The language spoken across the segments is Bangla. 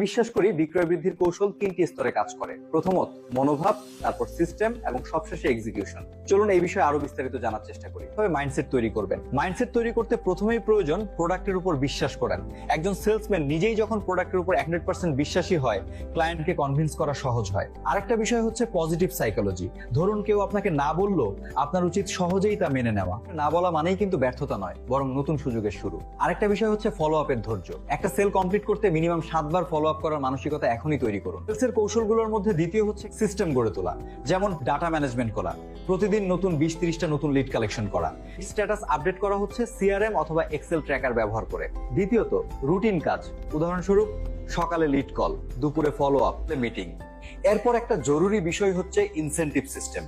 বিশ্বাস করি বিক্রয় বৃদ্ধির কৌশল তিনটি স্তরে কাজ করে। প্রথমত, মনোভাব, তারপর সিস্টেম এবং সবশেষে এক্সিকিউশন চলুন এই বিষয়ে আরও বিস্তারিত জানার চেষ্টা করি। তবে মাইন্ডসেট তৈরি করবেন? মাইন্ডসেট তৈরি করতে প্রথমেই প্রয়োজন প্রোডাক্টের উপর বিশ্বাস করেন একজন সেলসম্যান নিজেই যখন প্রোডাক্টের উপর হান্ড্রেড পার্সেন্ট বিশ্বাসী হয় ক্লায়েন্টকে কনভিন্স করা সহজ হয়। আরেকটা বিষয় হচ্ছে পজিটিভ সাইকোলজি ধরুন কেউ আপনাকে না বলল, আপনার উচিত সহজেই তা মেনে নেওয়া। না বলা মানেই কিন্তু ব্যর্থতা নয়, বরং নতুন সুযোগের শুরু। আরেকটা বিষয় হচ্ছে ফলো আপের ধৈর্য। একটা সেল কমপ্লিট করতে মিনিমাম সাতবার ফলো আপ করার মানসিকতা এখনই তৈরি করুন। সেলসের কৌশলগুলোর মধ্যে দ্বিতীয় হচ্ছে সিস্টেম গড়ে তোলা, যেমন ডাটা ম্যানেজমেন্ট করা, প্রতিদিন নতুন বিশ তিরিশটা নতুন লিড কালেকশন করা। স্ট্যাটাস আপডেট করা হচ্ছে সিআরএম অথবা এক্সেল ট্র্যাকার ব্যবহার করে। দ্বিতীয়ত রুটিন কাজ, উদাহরণস্বরূপ সকালে লিড কল দুপুরে ফলো আপ মিটিং এরপর একটা জরুরি বিষয় হচ্ছে ইনসেন্টিভ সিস্টেম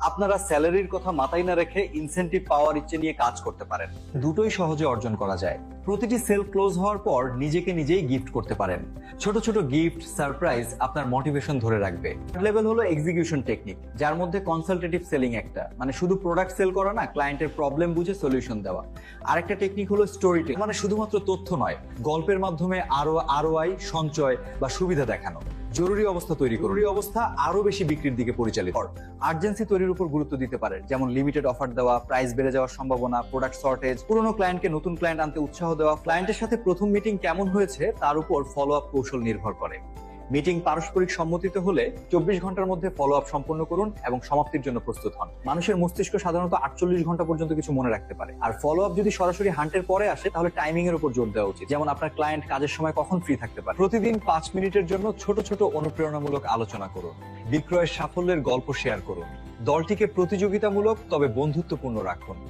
আপনারা স্যালারির কথা মাথায় না রেখে ইনসেনটিভ পাওয়ার ইচ্ছে নিয়ে কাজ করতে পারেন। দুটোই সহজে অর্জন করা যায়। প্রতিটি সেল ক্লোজ হওয়ার পর নিজেকে নিজেই গিফট করতে পারেন। ছোট ছোট গিফট সারপ্রাইজ আপনার মোটিভেশন ধরে রাখবে। লেভেল হলো এক্সিকিউশন টেকনিক যার মধ্যে কনসালটেটিভ সেলিং একটা। মানে শুধু প্রোডাক্ট সেল করা না ক্লায়েন্টের প্রবলেম বুঝে সলিউশন দেওয়া। আরেকটা টেকনিক হলো স্টোরি মানে শুধুমাত্র তথ্য নয়, গল্পের মাধ্যমে আরও আরও আই সঞ্চয় বা সুবিধা দেখানো। জরুরি অবস্থা তৈরি করুন। জরুরি অবস্থা আরও বেশি বিক্রির দিকে পরিচালিত। আর্জেন্সি তৈরির উপর গুরুত্ব দিতে পারে যেমন লিমিটেড অফার দেওয়া প্রাইস বেড়ে যাওয়ার সম্ভাবনা প্রোডাক্ট শর্টেজ পুরনো ক্লায়েন্টকে নতুন ক্লায়েন্ট আনতে উৎসাহ দেওয়া ক্লায়েন্টের সাথে প্রথম মিটিং কেমন হয়েছে তার উপর ফলো আপ কৌশল নির্ভর করে। মিটিং পারস্পরিক সম্মতিতে হলে চব্বিশ ঘণ্টার মধ্যে ফলো আপ সম্পন্ন করুন এবং সমাপ্তির জন্য প্রস্তুত হন। মানুষের মস্তিষ্ক সাধারণত আটচল্লিশ ঘণ্টা পর্যন্ত কিছু মনে রাখতে পারে। আর ফলো আপ যদি সরাসরি হান্টের পরে আসে, তাহলে টাইমিং এর উপর জোর দেওয়া উচিত। যেমন আপনার ক্লায়েন্ট কাজের সময় কখন ফ্রি থাকতে পারে। প্রতিদিন পাঁচ মিনিটের জন্য ছোট ছোট অনুপ্রেরণামূলক আলোচনা করুন। বিক্রয়ের সাফল্যের গল্প শেয়ার করুন। দলটিকে প্রতিযোগিতামূলক, তবে বন্ধুত্বপূর্ণ রাখুন।